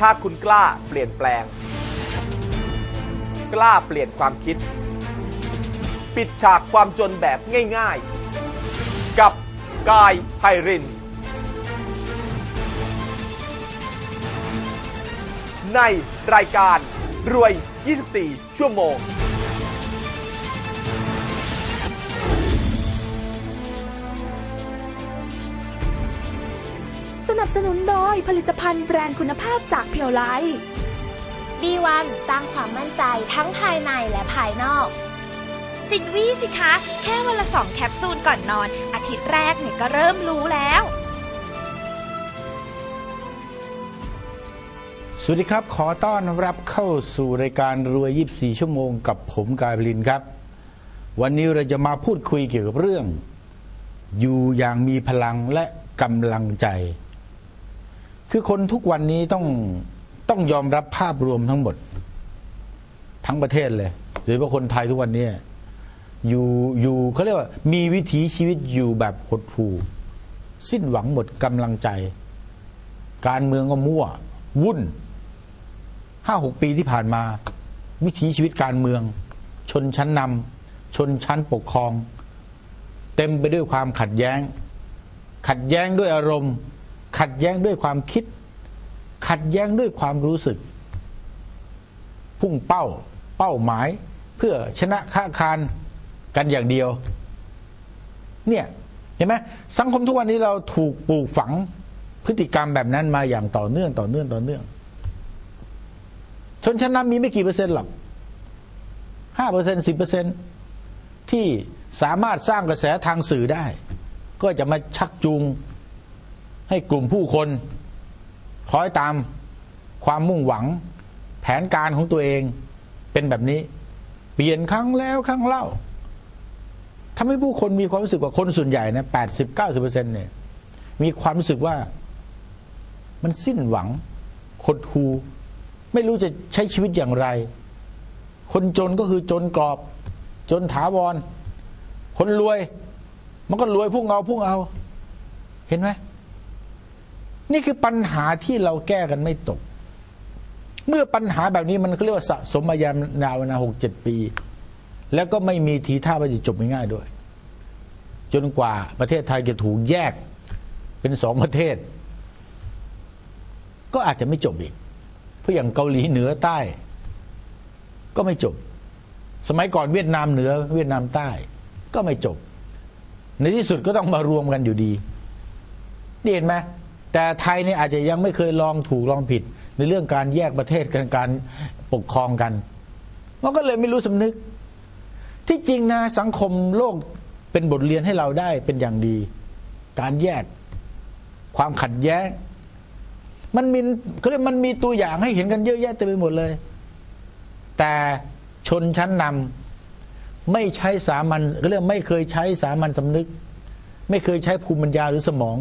ถ้าคุณกล้าเปลี่ยนแปลง กล้าเปลี่ยนความคิด ปิดฉากความจนแบบง่ายๆ กับกายไพริน ในรายการรวย 24 ชั่วโมง สนับสนุนโดยผลิตภัณฑ์แบรนด์คุณภาพจากเพียวไล B1 สร้างความมั่นใจทั้งภายในและภายนอก สินวี่สิคะ แค่วันละสองแคปซูลก่อนนอน อาทิตย์แรกเนี่ยก็เริ่มรู้แล้ว สวัสดีครับ ขอต้อนรับเข้าสู่รายการรวย 24 ชั่วโมงกับผมกายพลินครับ วันนี้เราจะมาพูดคุยเกี่ยวกับเรื่อง อยู่อย่างมีพลังและกำลังใจ คือคนทุกวันนี้ต้องต้องยอมรับภาพรวมทั้งหมด ทั้งประเทศเลยโดยเฉพาะคนไทยทุกวันนี้อยู่อยู่เขาเรียกว่า มีวิถีชีวิตอยู่แบบหดหู่สิ้นหวังหมดกำลังใจ การเมืองก็มั่ว วุ่นห้าหกปีที่ผ่านมา วิถีชีวิตการเมือง ชนชั้นนำชนชั้นปกครอง เต็มไปด้วยความขัดแย้ง ขัดแย้งด้วยอารมณ์ ขัดแย้งด้วยความคิด ขัดแย้งด้วยความรู้สึก พุ่งเป้า เป้าหมาย เพื่อชนะค้าคานกันอย่างเดียว เนี่ยเห็นไหมสังคมทุกวันนี้เราถูกปลูกฝังพฤติกรรมแบบนั้นมาอย่างต่อเนื่องต่อเนื่องต่อเนื่อง ชนชั้นนำมีไม่กี่เปอร์เซ็นต์หรอกห้าเปอร์เซ็นต์สิบเปอร์เซ็นต์ที่สามารถสร้างกระแสทางสื่อได้ ก็จะมาชักจูง ให้กลุ่มผู้คนคล้อยตามความมุ่งหวัง แผนการของตัวเองเป็นแบบนี้ เปลี่ยนครั้งแล้วครั้งเล่าทำให้ผู้คนมีความรู้สึกว่าคนส่วนใหญ่นะแปดสิบเก้าสิบเปอร์เซ็นเนี่ย มีความรู้สึกว่ามันสิ้นหวังหดหูไม่รู้จะใช้ชีวิตอย่างไร คนจนก็คือจนกรอบ จนถาวร คนรวย มันก็รวยพุ่งเอาพุ่งเอา เห็นไหม นี่คือปัญหาที่เราแก้กันไม่ตก เมื่อปัญหาแบบนี้มันก็เรียกว่าสะสมมายานาวนาหกเจ็ดปี แล้วก็ไม่มีทีท่าว่าจะจบง่ายๆด้วย จนกว่าประเทศไทยจะถูกแยกเป็นสองประเทศ ก็อาจจะไม่จบอีก เพราะอย่างเกาหลีเหนือใต้ ก็ไม่จบ สมัยก่อนเวียดนามเหนือ เวียดนามใต้ ก็ไม่จบ ในที่สุดก็ต้องมารวมกันอยู่ดีนี่เห็นไหม แต่ไทยเนี่ยอาจจะยังไม่เคยลองถูกลองผิด ในเรื่องการแยกประเทศกันการปกครองกันมันก็เลยไม่รู้สำนึก ที่จริงนะสังคมโลกเป็นบทเรียนให้เราได้เป็นอย่างดี การแยกความขัดแย้ง มันมีเขาเรียกมันมีตัวอย่างให้เห็นกันเยอะแยะเต็มไปหมดเลย แต่ชนชั้นนำไม่ใช้สามัญเขาเรียกไม่เคยใช้สามัญสำนึก ไม่เคยใช้ภูมิปัญญาหรือสมอง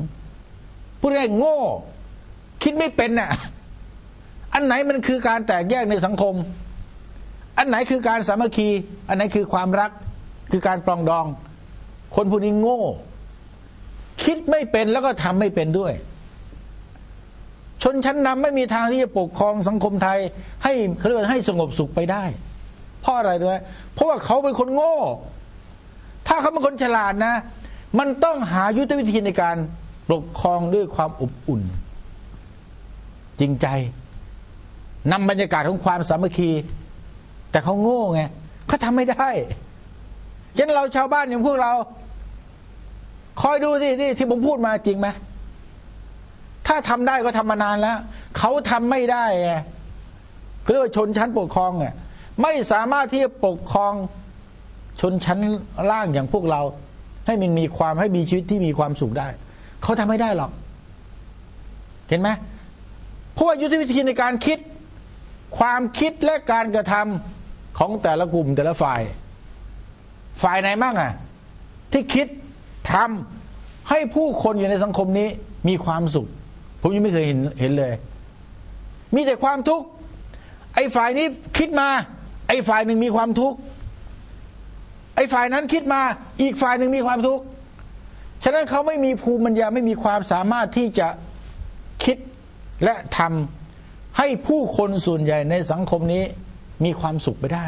พูดง่ายโง่ คิดไม่เป็นน่ะ อันไหนมันคือการแตกแยกในสังคม อันไหนคือการสามัคคี อันไหนคือความรัก คือการปลองดอง คนพวกนี้โง่ คิดไม่เป็นแล้วก็ทำไม่เป็นด้วย ชนชั้นนำไม่มีทางที่จะปกครองสังคมไทย ให้เขาเรียกว่าให้สงบสุขไปได้ เพราะอะไรด้วย เพราะว่าเขาเป็นคนโง่ ถ้าเขาเป็นคนฉลาดนะ มันต้องหายุทธวิธีในการ ปกครองด้วยความอบอุ่น จริงใจนำบรรยากาศของความสามัคคี แต่เขาโง่ไงเขาทำไม่ได้ฉะนั้นเราชาวบ้านอย่างพวกเรา คอยดูสิที่ที่ผมพูดมาจริงไหมถ้าทำได้ก็ทำมานานแล้วเขาทำไม่ได้ไงเรียกว่าชนชั้นปกครองเนี่ยไม่สามารถที่จะปกครองชนชั้นล่างอย่างพวกเรา ให้มันมีความให้มีชีวิตที่มีความสุขได้ เขาทำไม่ได้หรอก เห็นไหมเพราะว่ายุทธวิธีในการคิด ความคิดและการกระทำของแต่ละกลุ่มแต่ละฝ่าย ฝ่ายไหนบ้างอะ ที่คิดทำให้ผู้คนอยู่ในสังคมนี้มีความสุข ผมยังไม่เคยเห็นเห็นเลย มีแต่ความทุกข์ไอ้ฝ่ายนี้คิดมา ไอ้ฝ่ายหนึ่งมีความทุกข์ไอ้ฝ่ายนั้นคิดมา อีกฝ่ายหนึ่งมีความทุกข์ ฉะนั้นเขาไม่มีภูมิปัญญาไม่มีความสามารถที่จะคิดและทำให้ผู้คนส่วนใหญ่ในสังคมนี้มีความสุขไปได้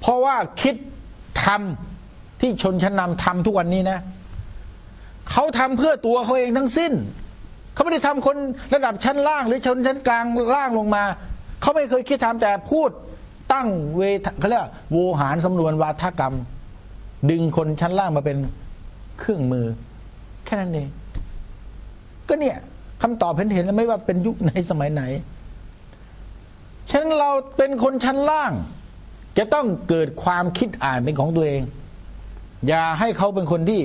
เพราะว่าคิดทำที่ชนชั้นนำทำทุกวันนี้นะเขาทำเพื่อตัวเขาเองทั้งสิ้น เขาไม่ได้ทำคนระดับชั้นล่าง หรือชนชั้นกลางล่างลงมา เขาไม่เคยคิดทำแต่พูดตั้งเวเขาเรียกว่าโวหารสำนวนวาทกรรม ดึงคนชั้นล่างมาเป็น เครื่องมือ แค่นั้นเอง ก็เนี่ยคำตอบเห็นเห็นแล้วไม่ว่าเป็นยุคไหนสมัยไหนฉะนั้นเราเป็นคนชั้นล่าง จะต้องเกิดความคิดอ่านเป็นของตัวเอง อย่าให้เขาเป็นคนที่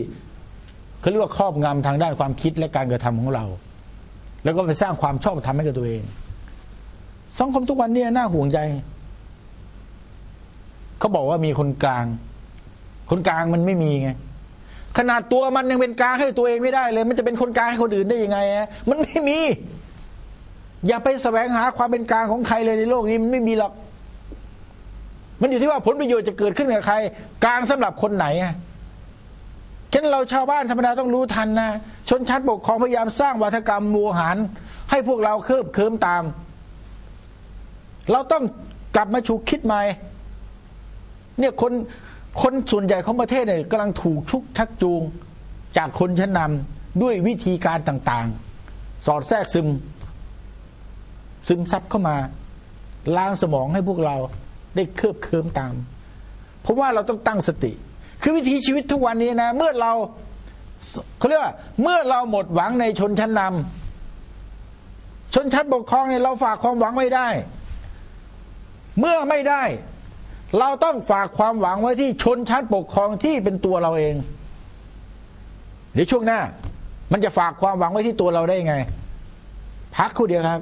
เขาเรียกว่าครอบงำทางด้านความคิดและการกระทำของเรา แล้วก็ไปสร้างความชอบธรรมให้กับตัวเองสังคมทุกวันนี้น่าห่วงใจเขาบอกว่ามีคนกลาง คนกลางมันไม่มีไง ขนาดตัวมันยังเป็นกลางให้ตัวเองไม่ได้เลย มันจะเป็นคนกลางให้คนอื่นได้ยังไงฮะมันไม่มี อย่าไปแสวงหาความเป็นกลางของใครเลยในโลกนี้มันไม่มีหรอก มันอยู่ที่ว่าผลประโยชน์จะเกิดขึ้นกับใคร กลางสำหรับคนไหนอะฉะนั้นเราชาวบ้านธรรมดาต้องรู้ทันนะชนชั้นปกครองพยายามสร้างวัฒกรรมโวหารให้พวกเราเคิบเคิมตาม เราต้องกลับมาฉุกคิดใหม่เนี่ยคน คนส่วนใหญ่ของประเทศเนี่ยกำลังถูกชุกทักจูงจากคนชั้นนำด้วยวิธีการต่างๆ สอดแทรกซึม ซึมซับเข้ามาล้างสมองให้พวกเราได้เคลือบเคิมตาม เพราะว่าเราต้องตั้งสติ คือวิถีชีวิตทุกวันนี้นะ เมื่อเราเขาเรียกว่าเมื่อเราหมดหวังในชนชั้นนำชนชั้นปกครองเนี่ยเราฝากความหวังไม่ได้ เมื่อไม่ได้ เราต้องฝากความหวังไว้ที่ชนชั้นปกครองที่เป็นตัวเราเองเดี๋ยวช่วงหน้า มันจะฝากความหวังไว้ที่ตัวเราได้ไง พักคู่เดียวครับ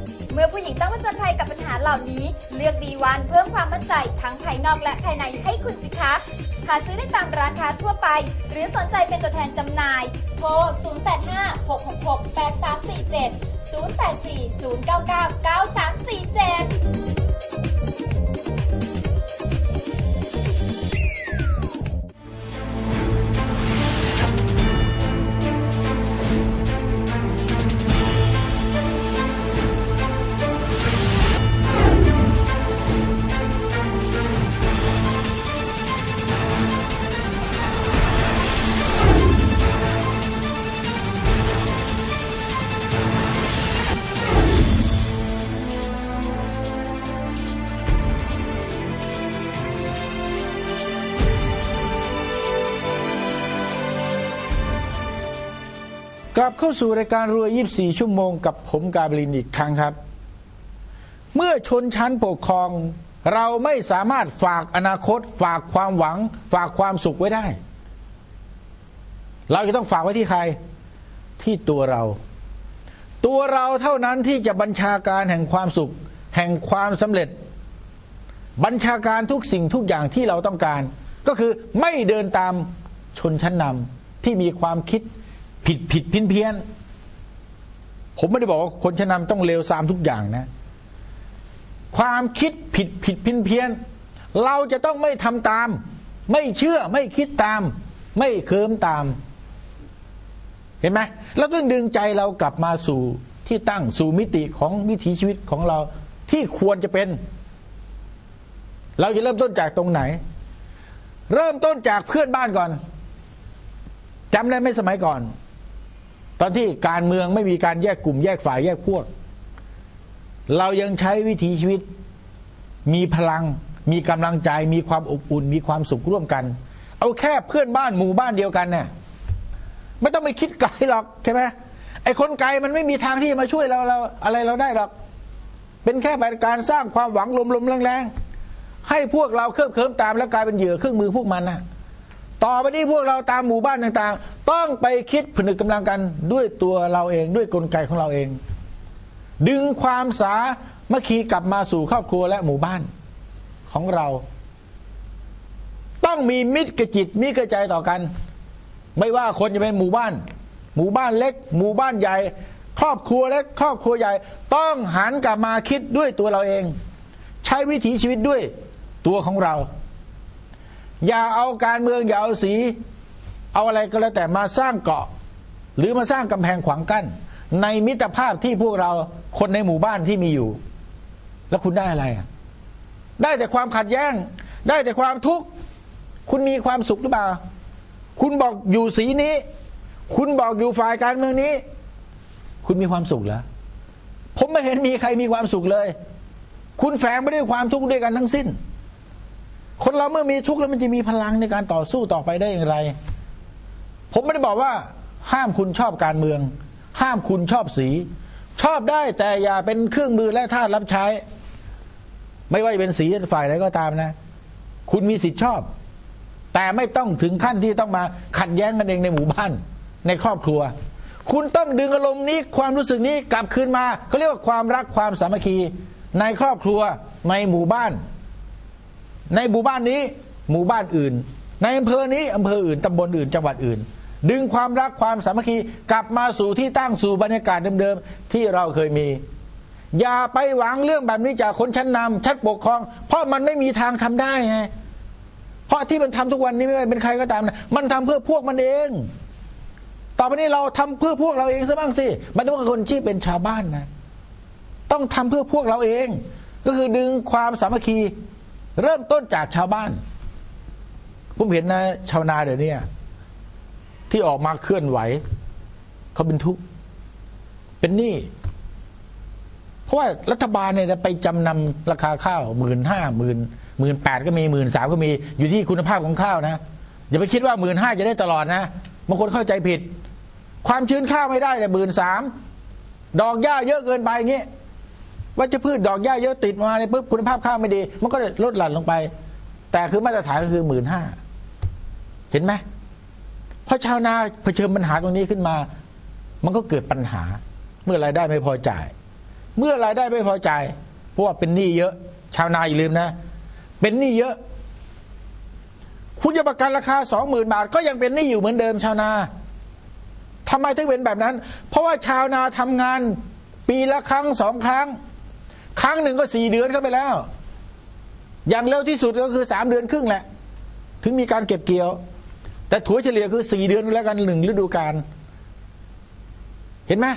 เมื่อผู้หญิงต้องผจญภัยกับปัญหาเหล่านี้ เลือกดีวันเพิ่มความมั่นใจทั้งภายนอกและภายในให้คุณสิคะหาซื้อได้ตามร้านค้าทั่วไป หรือสนใจเป็นตัวแทนจำหน่าย โทร 0856668347 0840999347 ลับเข้าสู่รายการรวย 24 ชั่วโมงกับผมกาบลินอีกครั้งครับ เมื่อชนชั้นปกครอง เราไม่สามารถฝากอนาคต ฝากความหวัง ฝากความสุขไว้ได้ เราจะต้องฝากไว้ที่ใคร ที่ตัวเรา ตัวเราเท่านั้นที่จะบัญชาการแห่งความสุข แห่งความสำเร็จ บัญชาการทุกสิ่งทุกอย่างที่เราต้องการ ก็คือไม่เดินตามชนชั้นนำที่มีความคิด ผิดผิดเพี้ยนเพี้ยนผมไม่ได้บอกว่าคนชั้นนำต้องเลวทรามทุกอย่างนะ ความคิดผิดผิดเพี้ยนเพี้ยนเราจะต้องไม่ทำตาม ไม่เชื่อไม่คิดตาม ไม่เคิมตาม เห็นไหมเราต้องดึงใจเรากลับมาสู่ที่ตั้งสู่มิติของวิถีชีวิตของเราที่ควรจะเป็น เราจะเริ่มต้นจากตรงไหน เริ่มต้นจากเพื่อนบ้านก่อนจำได้ไหมสมัยก่อน ตอนที่การเมืองไม่มีการแยกกลุ่มแยกฝ่ายแยกพวก เรายังใช้วิถีชีวิต มีพลัง มีกำลังใจ มีความอบอุ่น มีความสุขร่วมกัน เอาแค่เพื่อนบ้านหมู่บ้านเดียวกันเนี่ยไม่ต้องไปคิดไกลหรอกใช่ไหมไอ้คนไกลมันไม่มีทางที่จะมาช่วยเราเราอะไรเราได้หรอก เป็นแค่การสร้างความหวังลมๆแรงๆให้พวกเราเคลิบเคลิ้มตามแล้วกลายเป็นเหยื่อเครื่องมือพวกมันนะ ต่อไปนี้พวกเราตามหมู่บ้านต่างๆ ต้องไปคิดผนึกกำลังกันด้วยตัวเราเองด้วยกลไกของเราเอง ดึงความสามัคคีกลับมาสู่ครอบครัวและหมู่บ้านของเรา ต้องมีมิตรกระจิตมิตรกระใจต่อกัน ไม่ว่าคนจะเป็นหมู่บ้าน หมู่บ้านเล็ก หมู่บ้านใหญ่ ครอบครัวเล็ก ครอบครัวใหญ่ ต้องหันกลับมาคิดด้วยตัวเราเอง ใช้วิถีชีวิตด้วยตัวของเรา อย่าเอาการเมืองอย่าเอาสี เอาอะไรก็แล้วแต่มาสร้างเกาะ หรือมาสร้างกำแพงขวางกั้น ในมิตรภาพที่พวกเราคนในหมู่บ้านที่มีอยู่ แล้วคุณได้อะไรอะได้แต่ความขัดแย้ง ได้แต่ความทุกข์คุณมีความสุขหรือเปล่า คุณบอกอยู่สีนี้ คุณบอกอยู่ฝ่ายการเมืองนี้ คุณมีความสุขเหรอผมไม่เห็นมีใครมีความสุขเลย คุณแฝงไปด้วยความทุกข์ด้วยกันทั้งสิ้น คนเราเมื่อมีทุกข์แล้วมันจะมีพลังในการต่อสู้ต่อไปได้อย่างไร ผมไม่ได้บอกว่า ห้ามคุณชอบการเมือง ห้ามคุณชอบสี ชอบได้แต่อย่าเป็นเครื่องมือและท่ารับใช้ ไม่ว่าจะเป็นสีฝ่ายใดก็ตามนะ คุณมีสิทธิ์ชอบ แต่ไม่ต้องถึงขั้นที่ต้องมาขัดแย้งกันเองในหมู่บ้าน ในครอบครัว คุณต้องดึงอารมณ์นี้ความรู้สึกนี้กลับคืนมาเขาเรียกว่าความรักความสามัคคีในครอบครัวในหมู่บ้าน ในหมู่บ้านนี้ หมู่บ้านอื่น ในอำเภอนี้อำเภออื่นตำบลอื่น จังหวัดอื่น ดึงความรักความสามัคคีกลับมาสู่ที่ตั้งสู่บรรยากาศเดิมๆที่เราเคยมี อย่าไปหวังเรื่องแบบนี้จากคนชั้นนำชั้นปกครอง เพราะมันไม่มีทางทำได้ไงเพราะที่มันทำทุกวันนี้ไม่ว่าเป็นใครก็ตามนะมันทำเพื่อพวกมันเองต่อไปนี้เราทำเพื่อพวกเราเองซะบ้างสิ มันต้องเป็นคนที่เป็นชาวบ้านนะ ต้องทำเพื่อพวกเราเอง ก็คือดึงความสามัคคี เริ่มต้นจากชาวบ้าน ผมเห็นนะ ชาวนาเดี๋ยวนี้ที่ออกมาเคลื่อนไหว เขาเป็นทุกข์เป็นหนี้เพราะว่ารัฐบาลเนี่ยไปจำนำราคาข้าวหมื่นห้าหมื่นหมื่นแปดก็มีหมื่นสามก็มีอยู่ที่คุณภาพของข้าวนะอย่าไปคิดว่าหมื่นห้าจะได้ตลอดนะบางคนเข้าใจผิด ความชื้นข้าวไม่ได้เลยหมื่นสามดอกหญ้าเยอะเกินไปอย่างงี้ ว่าจะพืชดอกหญ้าเยอะติดมาในปุ๊บคุณภาพข้าวไม่ดี มันก็ลดหลั่นลงไป แต่คือมาตรฐานก็คือหมื่นห้าเห็นไหมเพราะชาวนาเผชิญปัญหาตรงนี้ขึ้นมา มันก็เกิดปัญหา เมื่อรายได้ไม่พอจ่าย เมื่อรายได้ไม่พอจ่ายเพราะว่าเป็นหนี้เยอะ ชาวนาอย่าลืมนะ เป็นหนี้เยอะ คุณจะประกันราคาสองหมื่นบาท ก็ยังเป็นหนี้อยู่เหมือนเดิมชาวนาทำไมถึงเป็นแบบนั้น เพราะว่าชาวนาทำงาน ปีละครั้งสองครั้ง ครั้งหนึ่งก็สี่เดือนเข้าไปแล้ว อย่างเร็วที่สุดก็คือสามเดือนครึ่งแหละ ถึงมีการเก็บเกี่ยว แต่ถั่วเฉลี่ยคือสี่เดือนแล้วกันหนึ่งฤดูกาลเห็นไหม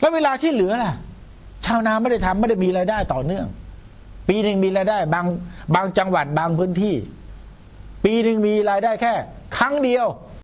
แล้วเวลาที่เหลือล่ะ ชาวนาไม่ได้ทำไม่ได้มีรายได้ต่อเนื่อง ปีหนึ่งมีรายได้ บางบางจังหวัดบางพื้นที่ ปีหนึ่งมีรายได้แค่ ครั้งเดียว